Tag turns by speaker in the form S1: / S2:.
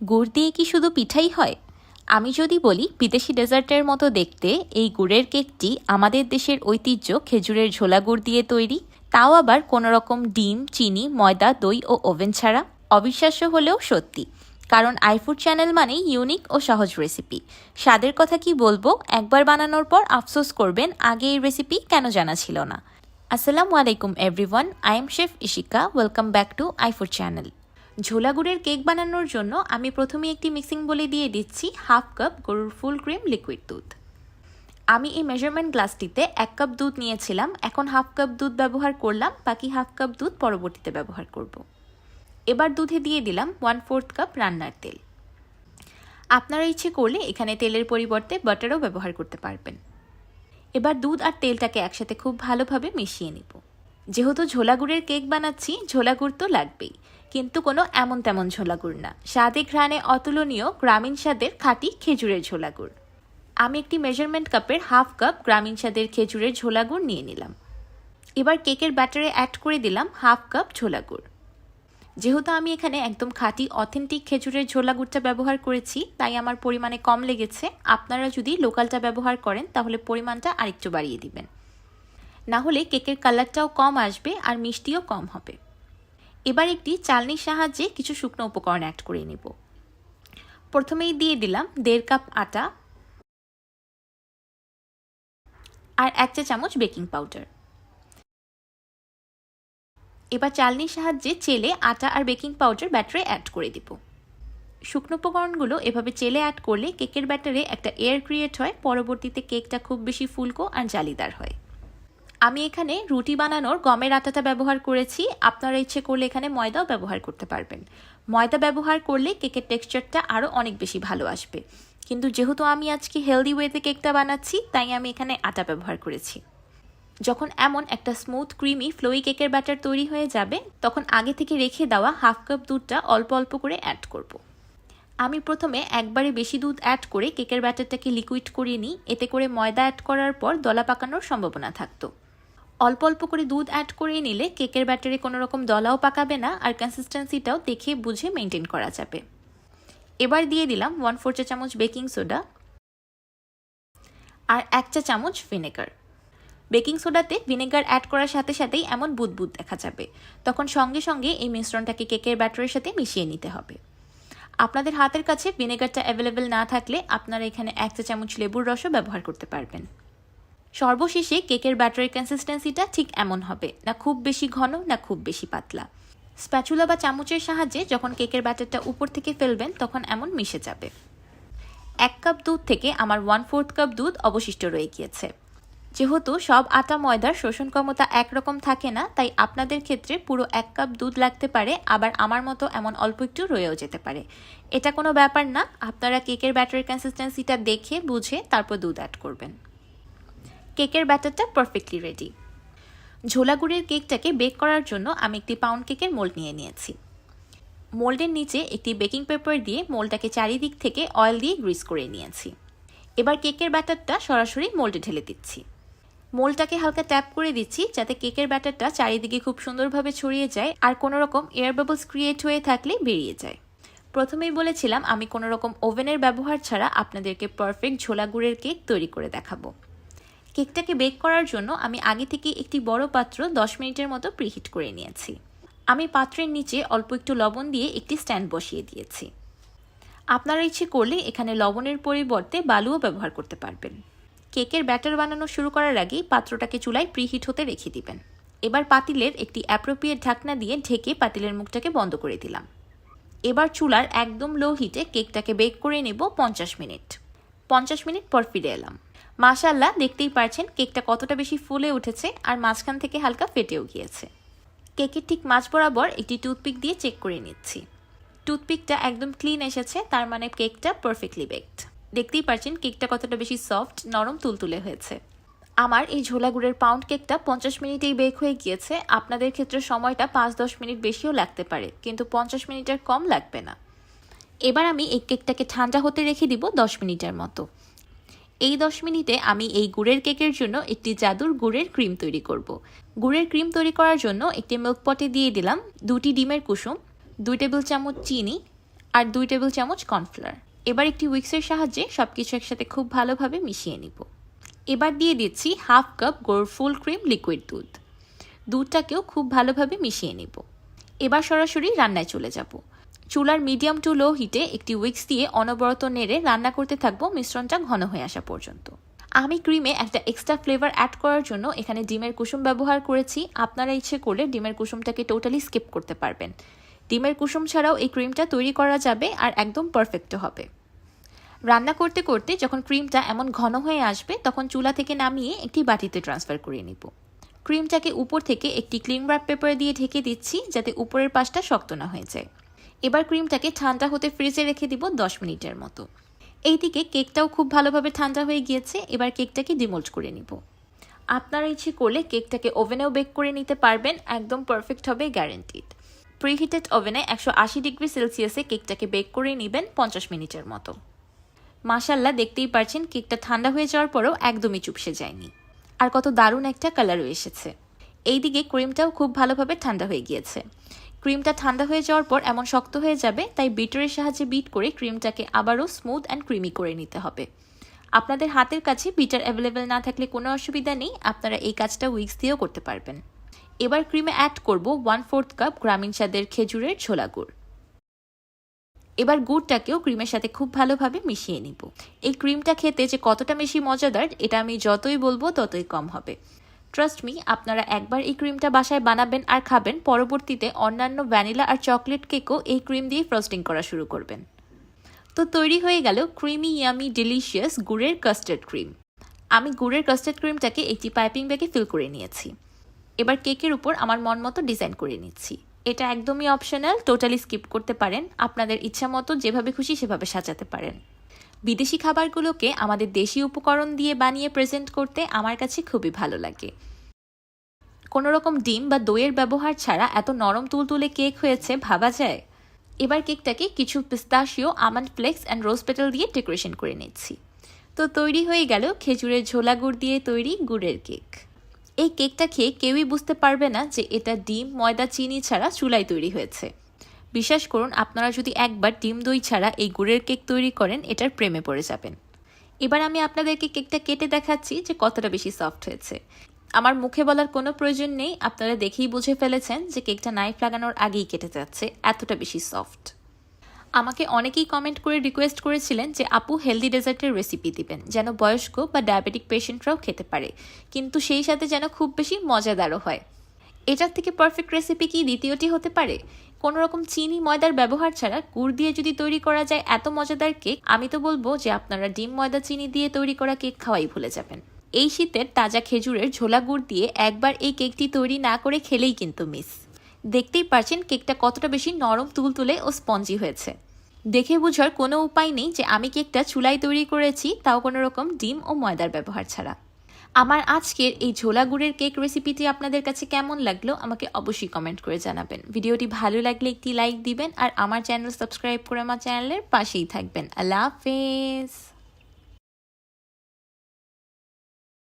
S1: গুড় দিয়ে কি শুধু পিঠাই হয়? আমি যদি বলি, বিদেশি ডেজার্টের মতো দেখতে এই গুড়ের কেকটি আমাদের দেশের ঐতিহ্য খেজুরের ঝোলা গুড় দিয়ে তৈরি। তাও আবার কোনো রকম ডিম, চিনি, ময়দা, দই ও ওভেন ছাড়া। অবিশ্বাস্য হলেও সত্যি, কারণ আইফুড চ্যানেল মানেই ইউনিক ও সহজ রেসিপি স্বাদের কথা কি বলব? একবার বানানোর পর আফসোস করবেন, আগে এই রেসিপি কেন জানা ছিল না। আসসালামু আলাইকুম everyone I am chef Ishika welcome back to iFood channel ঝোলা গুড়ের কেক বানানোর জন্য আমি প্রথমে একটি মিক্সিং বলে দিয়ে দিচ্ছি হাফ কাপ গরুর ফুল ক্রিম লিকুইড দুধ। আমি এই মেজারমেন্ট গ্লাসটিতে এক কাপ দুধ নিয়েছিলাম, এখন হাফ কাপ দুধ ব্যবহার করলাম, বাকি হাফ কাপ দুধ পরবর্তীতে ব্যবহার করব। এবার দুধে দিয়ে দিলাম ওয়ান ফোর্থ কাপ রান্নার তেল। আপনারা ইচ্ছে করলে এখানে তেলের পরিবর্তে বাটারও ব্যবহার করতে পারবেন। এবার দুধ আর তেলটাকে একসাথে খুব ভালোভাবে মিশিয়ে নিব। যেহেতু ঝোলা গুড়ের কেক বানাচ্ছি, ঝোলা গুড় তো লাগবেই। কিন্তু কোনো এমন তেমন ঝোলাগুড় না। স্বাদে ঘ্রাণে অতুলনীয় গ্রামীণ স্বাদের খাঁটি খেজুরের ঝোলাগুড়। আমি একটি মেজারমেন্ট কাপের হাফ কাপ গ্রামীণ স্বাদের খেজুরের ঝোলাগুড় নিয়ে নিলাম। এবার কেকের ব্যাটারে অ্যাড করে দিলাম হাফ কাপ ঝোলা গুড় যেহেতু আমি এখানে একদম খাঁটি অথেন্টিক খেজুরের ঝোলা গুড়টা ব্যবহার করেছি, তাই আমার পরিমাণে কম লেগেছে। আপনারা যদি লোকালটা ব্যবহার করেন, তাহলে পরিমাণটা আরেকটু বাড়িয়ে দিবেন। না হলে কেকের কালারটাও কম আসবে আর মিষ্টিও কম হবে। এবার একটি চালনির সাহায্যে কিছু শুকনো উপকরণ অ্যাড করে নেব। প্রথমেই দিয়ে দিলাম দেড় কাপ আটা আর এক চা চামচ বেকিং পাউডার। এবার চালনির সাহায্যে চেলে আটা আর বেকিং পাউডার ব্যাটারে অ্যাড করে দিব। শুকনো উপকরণগুলো এভাবে চেলে অ্যাড করলে কেকের ব্যাটারে একটা এয়ার ক্রিয়েট হয়, পরবর্তীতে কেকটা খুব বেশি ফুলকো আর জালিদার হয়। আমি এখানে রুটি বানানোর গমের আটাটা ব্যবহার করেছি। আপনারা ইচ্ছে করলে এখানে ময়দাও ব্যবহার করতে পারবেন। ময়দা ব্যবহার করলে কেকের টেক্সচারটা আরও অনেক বেশি ভালো আসবে। কিন্তু যেহেতু আমি আজকে হেলদি ওয়েতে কেকটা বানাচ্ছি, তাই আমি এখানে আটা ব্যবহার করেছি। যখন এমন একটা স্মুথ ক্রিমি ফ্লোই কেকের ব্যাটার তৈরি হয়ে যাবে, তখন আগে থেকে রেখে দেওয়া হাফ কাপ দুধটা অল্প অল্প করে অ্যাড করব। আমি প্রথমে একবারে বেশি দুধ অ্যাড করে কেকের ব্যাটারটাকে লিকুইড করিয়ে নিই। এতে করে ময়দা অ্যাড করার পর দলা পাকানোর সম্ভাবনা থাকতো। অল্প অল্প করে দুধ অ্যাড করে নিলে কেকের ব্যাটারে কোনো রকম দলাও পাকাবে না আর কনসিস্টেন্সিটাও দেখে বুঝে মেনটেন করা যাবে। এবার দিয়ে দিলাম ওয়ান ফোর চা চামচ বেকিং সোডা আর এক চা চামচ ভিনেগার বেকিং সোডাতে ভিনেগার অ্যাড করার সাথে সাথেই এমন বুদবুদ দেখা যাবে। তখন সঙ্গে সঙ্গে এই মিশ্রণটাকে কেকের ব্যাটারের সাথে মিশিয়ে নিতে হবে। আপনাদের হাতের কাছে ভিনেগারটা অ্যাভেলেবেল না থাকলে আপনারা এখানে এক চা চামচ লেবুর রসও ব্যবহার করতে পারবেন। সর্বশেষে কেকের ব্যাটারের কনসিস্টেন্সিটা ঠিক এমন হবে, না খুব বেশি ঘন, না খুব বেশি পাতলা। স্প্যাচুলা বা চামচের সাহায্যে যখন কেকের ব্যাটারটা উপর থেকে ফেলবেন, তখন এমন মিশে যাবে। এক কাপ দুধ থেকে আমার ওয়ান ফোর্থ কাপ দুধ অবশিষ্ট রয়ে গিয়েছে। যেহেতু সব আটা, ময়দার শোষণ ক্ষমতা একরকম থাকে না, তাই আপনাদের ক্ষেত্রে পুরো এক কাপ দুধ লাগতে পারে, আবার আমার মতো এমন অল্প একটু রয়েও যেতে পারে। এটা কোনো ব্যাপার না, আপনারা কেকের ব্যাটারের কনসিস্টেন্সিটা দেখে, বুঝে তারপর দুধ অ্যাড করবেন। কেকের ব্যাটারটা পারফেক্টলি রেডি ঝোলা গুড়ের কেকটাকে বেক করার জন্য আমি একটি পাউন্ড কেকের মোল্ড নিয়ে নিয়েছি। মোল্ডের নিচে একটি বেকিং পেপার দিয়ে মোল্ডটাকে চারিদিক থেকে অয়েল দিয়ে গ্রিস করে নিয়েছি। এবার কেকের ব্যাটারটা সরাসরি মোল্ডে ঢেলে দিচ্ছি। মোলটাকে হালকা ট্যাপ করে দিচ্ছি যাতে কেকের ব্যাটারটা চারিদিকে খুব সুন্দরভাবে ছড়িয়ে যায় আর কোনো রকম এয়ার বাবলস ক্রিয়েট হয়ে থাকলে বেরিয়ে যায়। প্রথমেই বলেছিলাম আমি কোনো রকম ওভেনের ব্যবহার ছাড়া আপনাদেরকে পারফেক্ট ঝোলা গুড়ের কেক তৈরি করে দেখাবো। কেকটাকে বেক করার জন্য আমি আগে থেকে একটি বড় পাত্র দশ মিনিটের মতো প্রিহিট করে নিয়েছি। আমি পাত্রের নিচে অল্প একটু লবণ দিয়ে একটি স্ট্যান্ড বসিয়ে দিয়েছি। আপনারা ইচ্ছে করলে এখানে লবণের পরিবর্তে বালুও ব্যবহার করতে পারবেন। কেকের ব্যাটার বানানো শুরু করার আগেই পাত্রটাকে চুলায় প্রিহিট হতে রেখে দিবেন। এবার পাতিলের একটি অ্যাপ্রোপ্রিয়েট ঢাকনা দিয়ে ঢেকে পাতিলের মুখটাকে বন্ধ করে দিলাম। এবার চুলার একদম লো হিটে কেকটাকে বেক করে নেব পঞ্চাশ মিনিট। পঞ্চাশ মিনিট পর ফিরে এলাম। মাশাল্লাহ দেখতেই পারছেন কেকটা কতটা বেশি ফুলে উঠেছে আর মাঝখান থেকে হালকা ফেটেও গিয়েছে। কেকের ঠিক মাঝ বরাবর একটি টুথপিক দিয়ে চেক করে নিচ্ছি। টুথপিকটা একদম ক্লিন এসেছে, তার মানে কেকটা পারফেক্টলি বেকড। দেখতেই পারছেন কেকটা কতটা বেশি সফট, নরম, তুলতুলে হয়েছে। আমার এই ঝোলা গুড়ের পাউন্ড কেকটা পঞ্চাশ মিনিটেই বেক হয়ে গিয়েছে। আপনাদের ক্ষেত্রে সময়টা পাঁচ দশ মিনিট বেশিও লাগতে পারে, কিন্তু পঞ্চাশ মিনিটের কম লাগবে না। এবার আমি এই কেকটাকে ঠান্ডা হতে রেখে দিব দশ মিনিটের মতো। এই দশ মিনিটে আমি এই গুড়ের কেকের জন্য একটি জাদুর গুড়ের ক্রিম তৈরি করব। গুড়ের ক্রিম তৈরি করার জন্য একটি মিল্ক পটে দিয়ে দিলাম দুটি ডিমের কুসুম, দুই টেবিল চামচ চিনি আর দুই টেবিল চামচ কর্নফ্লাওয়ার এবার একটি উইক্সের সাহায্যে সব কিছু একসাথে খুব ভালোভাবে মিশিয়ে নিব। এবার দিয়ে দিচ্ছি হাফ কাপ গরুর ফুল ক্রিম লিকুইড দুধ। দুধটাকেও খুব ভালোভাবে মিশিয়ে নিব। এবার সরাসরি রান্নায় চলে যাব। চুলার মিডিয়াম টু লো হিটে একটি উইক্স দিয়ে অনবরত নেড়ে রান্না করতে থাকব মিশ্রণটা ঘন হয়ে আসা পর্যন্ত। আমি ক্রিমে একটা এক্সট্রা ফ্লেভার অ্যাড করার জন্য এখানে ডিমের কুসুম ব্যবহার করেছি। আপনারা ইচ্ছে করলে ডিমের কুসুমটাকে টোটালি স্কিপ করতে পারবেন। ডিমের কুসুম ছাড়াও এই ক্রিমটা তৈরি করা যাবে আর একদম পারফেক্টও হবে। রান্না করতে করতে যখন ক্রিমটা এমন ঘন হয়ে আসবে, তখন চুলা থেকে নামিয়ে একটি বাটিতে ট্রান্সফার করে নিব। ক্রিমটাকে উপর থেকে একটি ক্লিন র্যাপ পেপার দিয়ে ঢেকে দিচ্ছি যাতে উপরের পাশটা শক্ত না হয়ে যায়। এবার ক্রিমটাকে ঠান্ডা হতে ফ্রিজে রেখে দিব দশ মিনিটের মতো। এইদিকে কেকটাও খুব ভালোভাবে ঠান্ডা হয়ে গিয়েছে, এবার কেকটাকে ডিমোল্ড করে নিব। আপনারা ইচ্ছে করলে কেকটাকে ওভেনেও বেক করে নিতে পারবেন, একদম পারফেক্ট হবে গ্যারেন্টিড। প্রিহিটেড ওভেনে একশো আশি ডিগ্রি সেলসিয়াসে কেকটাকে বেক করে নেবেন পঞ্চাশ মিনিটের মতো। মাসাল্লাহ দেখতেই পারছেন, কেকটা ঠান্ডা হয়ে যাওয়ার পরেও একদমই চুপসে যায়নি। আর কত দারুণ একটা কালারও এসেছে। এইদিকে ক্রিমটাও খুব ভালোভাবে ঠান্ডা হয়ে গিয়েছে। ক্রিমটা ঠান্ডা হয়ে যাওয়ার পর এমন শক্ত হয়ে যাবে, তাই বিটারের সাহায্যে বিট করে ক্রিমটাকে আবারও স্মুথ অ্যান্ড ক্রিমি করে নিতে হবে। আপনাদের হাতের কাছে বিটার অ্যাভেলেবেল না থাকলে কোনো অসুবিধা নেই, আপনারা এই কাজটা উইক্স দিয়েও করতে পারবেন। এবার ক্রিমে অ্যাড করব ওয়ান ফোর্থ কাপ গ্রামীণ স্বাদের খেজুরের ছোলা গুড়। এবার গুড়টাকেও ক্রিমের সাথে খুব ভালোভাবে মিশিয়ে নিব। এই ক্রিমটা খেতে যে কতটা বেশি মজাদার, এটা আমি যতই বলব ততই কম হবে। ট্রাস্ট মি আপনারা একবার এই ক্রিমটা বাসায় বানাবেন আর খাবেন, পরবর্তীতে অন্যান্য ভ্যানিলা আর চকলেট কেকও এই ক্রিম দিয়ে ফ্রস্টিং করা শুরু করবেন। তো তৈরি হয়ে গেল ক্রিমি ইয়ামি ডিলিশিয়াস গুড়ের কাস্টার্ড ক্রিম আমি গুড়ের কাস্টার্ড ক্রিমটাকে একটি পাইপিং ব্যাগে ফিল করে নিয়েছি। এবার কেকের উপর আমার মন মতো ডিজাইন করে নিচ্ছি। এটা একদমই অপশনাল টোটালি স্কিপ করতে পারেন। আপনাদের ইচ্ছা মতো যেভাবে খুশি সেভাবে সাজাতে পারেন। বিদেশি খাবারগুলোকে আমাদের দেশি উপকরণ দিয়ে বানিয়ে প্রেজেন্ট করতে আমার কাছে খুবই ভালো লাগে। কোনো রকম ডিম বা দইয়ের ব্যবহার ছাড়া এত নরম তুলতুলে কেক হয়েছে, ভাবা যায়? এবার কেকটাকে কিছু pistachio almond flakes and rose petal দিয়ে ডেকোরেশন করে নিচ্ছি। তো তৈরি হয়ে গেল খেজুরের ঝোলা গুড় দিয়ে তৈরি গুড়ের কেক। এই কেকটা খেয়ে কেউই বুঝতে পারবে না যে এটা ডিম, ময়দা, চিনি ছাড়া চুলায় তৈরি হয়েছে। বিশ্বাস করুন, আপনারা যদি একবার ডিম দই ছাড়া এই গুড়ের কেক তৈরি করেন, এটার প্রেমে পড়ে যাবেন। এবার আমি আপনাদেরকে কেকটা কেটে দেখাচ্ছি যে কতটা বেশি সফট হয়েছে। আমার মুখে বলার কোনো প্রয়োজন নেই, আপনারা দেখেই বুঝে ফেলেছেন যে কেকটা নাইফ লাগানোর আগেই কেটে যাচ্ছে, এতটা বেশি সফট। আমাকে অনেকেই কমেন্ট করে রিকোয়েস্ট করেছিলেন যে, আপু, হেলদি ডেজার্টের রেসিপি দিবেন, যেন বয়স্ক বা ডায়াবেটিক পেশেন্টরাও খেতে পারে, কিন্তু সেই সাথে যেন খুব বেশি মজাদারও হয়। এটার থেকে পারফেক্ট রেসিপি কি দ্বিতীয়টি হতে পারে? কোনো রকম চিনি, ময়দার ব্যবহার ছাড়া গুড় দিয়ে যদি তৈরি করা যায় এত মজাদার কেক, আমি তো বলব যে আপনারা ডিম, ময়দা, চিনি দিয়ে তৈরি করা কেক খাওয়াই ভুলে যাবেন। এই শীতের তাজা খেজুরের ঝোলা গুড় দিয়ে একবার এই কেকটি তৈরি না করে খেলেই কিন্তু মিস। দেখতেই পারছেন কেকটা কতটা বেশি নরম, তুলতুলে ও স্পঞ্জি হয়েছে। দেখে বোঝার কোনো উপায় নেই যে আমি কেকটা চুলায় তৈরি করেছি, তাও কোনো রকম ডিম ও ময়দার ব্যবহার ছাড়া। আমার আজকের এই ঝোলা গুড়ের কেক রেসিপিটি আপনাদের কাছে কেমন লাগল, আমাকে অবশ্যই কমেন্ট করে জানাবেন। ভিডিওটি ভালো লাগলে একটি লাইক দিবেন, আর আমার চ্যানেল সাবস্ক্রাইব করে আমার চ্যানেলের পাশেই থাকবেন। আল্লাহ হাফেজ!